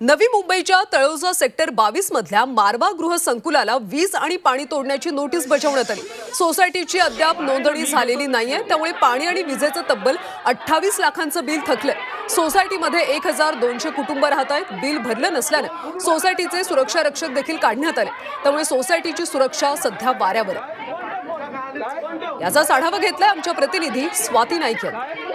नवी मुंबईच्या तळोजा सेक्टर बावीस मधल्या मारवा गृह संकुलाला वीज आणि पाणी तोडण्याची नोटीस बजावण्यात आली. सोसायटीची अद्याप नोंदणी झालेली नाहीये त्यामुळे पाणी आणि विजेचं तब्बल अठ्ठावीस लाखांचं बिल थकलंय. सोसायटीमध्ये एक हजार दोनशे कुटुंब राहत आहेत बिल भरलं नसल्यानं सोसायटीचे सुरक्षा रक्षक देखील काढण्यात आले. त्यामुळे सोसायटीची सुरक्षा सध्या वाऱ्यावर याचा आढावा घेतलाय आमच्या प्रतिनिधी स्वाती नाईक यांनी.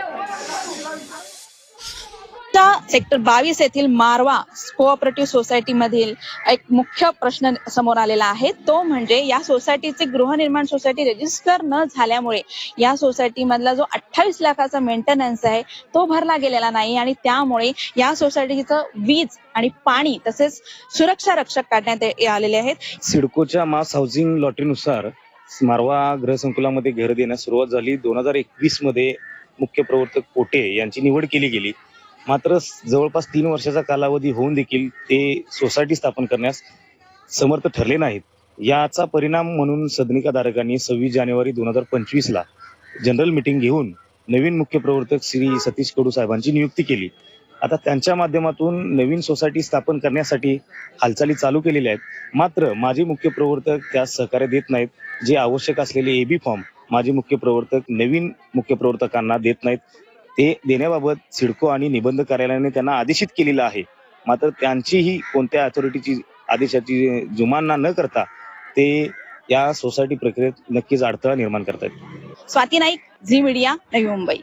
च्या सेक्टर बावीस येथील मारवा कोऑपरेटिव्ह सोसायटी मधील एक मुख्य प्रश्न समोर आलेला आहे. तो म्हणजे या सोसायटीचे गृहनिर्माण सोसायटी रजिस्टर न झाल्यामुळे या सोसायटी मधला जो अठ्ठावीस लाखाचा मेंटेनन्स आहे तो भरला गेलेला नाही आणि त्यामुळे या सोसायटीचं वीज आणि पाणी तसेच सुरक्षा रक्षक काढण्यात आलेले आहेत. सिडकोच्या मास हाऊसिंग लॉटरीनुसार मारवा गृहसंकुलामध्ये घर देण्यास सुरुवात झाली. दोन हजार एकवीसमध्ये मुख्य प्रवर्तक पोटे यांची निवड केली गेली. मात्र जवळपास तीन वर्षाचा कालावधी होऊन देखील ते सोसायटी स्थापन करण्यास समर्थ ठरले नाहीत. याचा परिणाम म्हणून सदनिकाधारकांनी सव्वीस जानेवारी दोन हजार पंचवीसला जनरल मिटिंग घेऊन नवीन मुख्य प्रवर्तक श्री सतीश कडू साहेबांची नियुक्ती केली. आता त्यांच्या माध्यमातून नवीन सोसायटी स्थापन करण्यासाठी हालचाली चालू केलेल्या आहेत. मात्र माजी मुख्य प्रवर्तक त्यास सहकार्य देत नाहीत. जे आवश्यक असलेले एबी फॉर्म माजी मुख्य प्रवर्तक नवीन मुख्य प्रवर्तकांना देत नाहीत. ते देण्याबाबत सिडको आणि निबंध कार्यालयाने त्यांना आदेशित केलेलं आहे. मात्र त्यांचीही कोणत्या अथॉरिटीची आदेशाची जुमानना न करता ते या सोसायटी प्रक्रियेत नक्कीच अडथळा निर्माण करतात स्वाती नाईक झी मीडिया नवी मुंबई.